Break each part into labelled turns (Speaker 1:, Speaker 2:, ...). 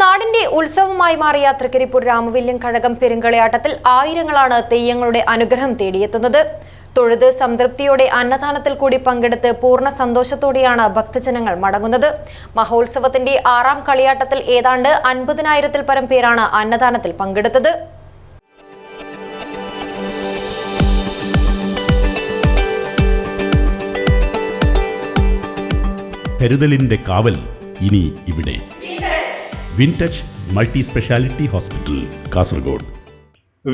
Speaker 1: നാടിന്റെ ഉത്സവമായി മാറിയ തൃക്കരിപ്പൂർ രാമവില്യം കഴകം പെരുങ്കളിയാട്ടത്തിൽ ആയിരങ്ങളാണ് തെയ്യങ്ങളുടെ അനുഗ്രഹം തേടിയെത്തുന്നത്. തൊഴുത് സംതൃപ്തിയോടെ അന്നദാനത്തിൽ കൂടി പങ്കെടുത്ത് പൂർണ സന്തോഷത്തോടെയാണ് ഭക്തജനങ്ങൾ മടങ്ങുന്നത്. മഹോത്സവത്തിന്റെ ആറാം കളിയാട്ടത്തിൽ ഏതാണ്ട് അൻപതിനായിരത്തിൽ പരം പേരാണ് അന്നദാനത്തിൽ പങ്കെടുത്തത്.
Speaker 2: കരുതലിന്റെ കാവൽ ഇനി ഇവിടെ. Wintouch multi speciality hospital Kasaragod.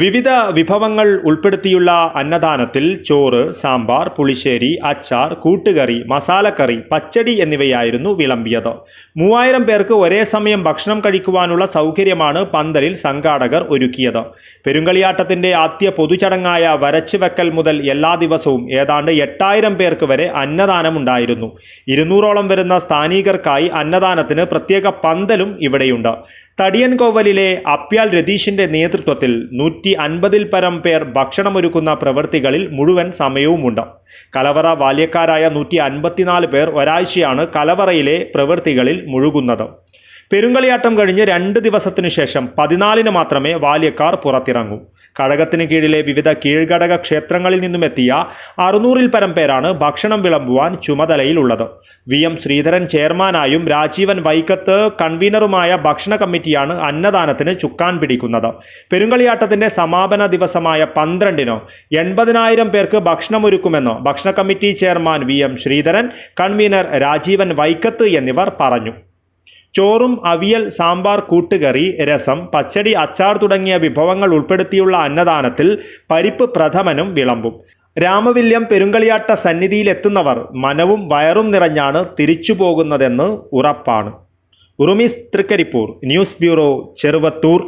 Speaker 3: വിവിധ വിഭവങ്ങൾ ഉൾപ്പെടുത്തിയുള്ള അന്നദാനത്തിൽ ചോറ് സാമ്പാർ പുളിശ്ശേരി അച്ചാർ കൂട്ടുകറി മസാലക്കറി പച്ചടി എന്നിവയായിരുന്നു വിളമ്പിയത്. മൂവായിരം പേർക്ക് ഒരേ സമയം ഭക്ഷണം കഴിക്കുവാനുള്ള സൗകര്യമാണ് പന്തലിൽ സംഘാടകർ ഒരുക്കിയത്. പെരുങ്കളിയാട്ടത്തിന്റെ ആദ്യ പൊതുചടങ്ങായ വരച്ചുവെക്കൽ മുതൽ എല്ലാ ദിവസവും ഏതാണ്ട് എട്ടായിരം പേർക്ക് വരെ അന്നദാനമുണ്ടായിരുന്നു. ഇരുന്നൂറോളം വരുന്ന സ്ഥാനീകർക്കായി അന്നദാനത്തിന് പ്രത്യേക പന്തലും ഇവിടെയുണ്ട്. തടിയൻകോവലിലെ അപ്യാൽ രതീഷിന്റെ നേതൃത്വത്തിൽ നൂറ്റി അൻപതിൽ പരം പേർ ഭക്ഷണമൊരുക്കുന്ന പ്രവൃത്തികളിൽ മുഴുവൻ സമയവുമുണ്ട്. കലവറ ബാല്യക്കാരായ നൂറ്റി അൻപത്തിനാല് പേർ ഒരാഴ്ചയാണ് കലവറയിലെ പ്രവൃത്തികളിൽ മുഴുകുന്നത്. പെരുങ്കളിയാട്ടം കഴിഞ്ഞ് രണ്ട് ദിവസത്തിനു ശേഷം പതിനാലിന് മാത്രമേ വാല്യക്കാർ പുറത്തിറങ്ങൂ. കഴകത്തിന് കീഴിലെ വിവിധ കീഴ്ഘടക ക്ഷേത്രങ്ങളിൽ നിന്നുമെത്തിയ അറുന്നൂറിൽ പരം പേരാണ് ഭക്ഷണം വിളമ്പുവാൻ ചുമതലയിലുള്ളത്. വി എം ശ്രീധരൻ ചെയർമാനായും രാജീവൻ വൈക്കത്ത് കൺവീനറുമായ ഭക്ഷണ കമ്മിറ്റിയാണ് അന്നദാനത്തിന് ചുക്കാൻ പിടിക്കുന്നത്. പെരുങ്കളിയാട്ടത്തിന്റെ സമാപന ദിവസമായ പന്ത്രണ്ടിന് എൺപതിനായിരം പേർക്ക് ഭക്ഷണമൊരുക്കുമെന്ന് ഭക്ഷണ committee chairman V M Sreedharan convener Rajeevan Vaikkath എന്നിവർ പറഞ്ഞു. ചോറും അവിയൽ സാമ്പാർ കൂട്ടുകറി രസം പച്ചടി അച്ചാർ തുടങ്ങിയ വിഭവങ്ങൾ ഉൾപ്പെടുത്തിയുള്ള അന്നദാനത്തിൽ പരിപ്പ് പ്രഥമനും വിളമ്പും. രാമവില്യം പെരുങ്കളിയാട്ട സന്നിധിയിലെത്തുന്നവർ മനവും വയറും നിറഞ്ഞാണ് തിരിച്ചു പോകുന്നതെന്ന് ഉറപ്പാണ്. Urumees Trikaripur news bureau Cheruvathur.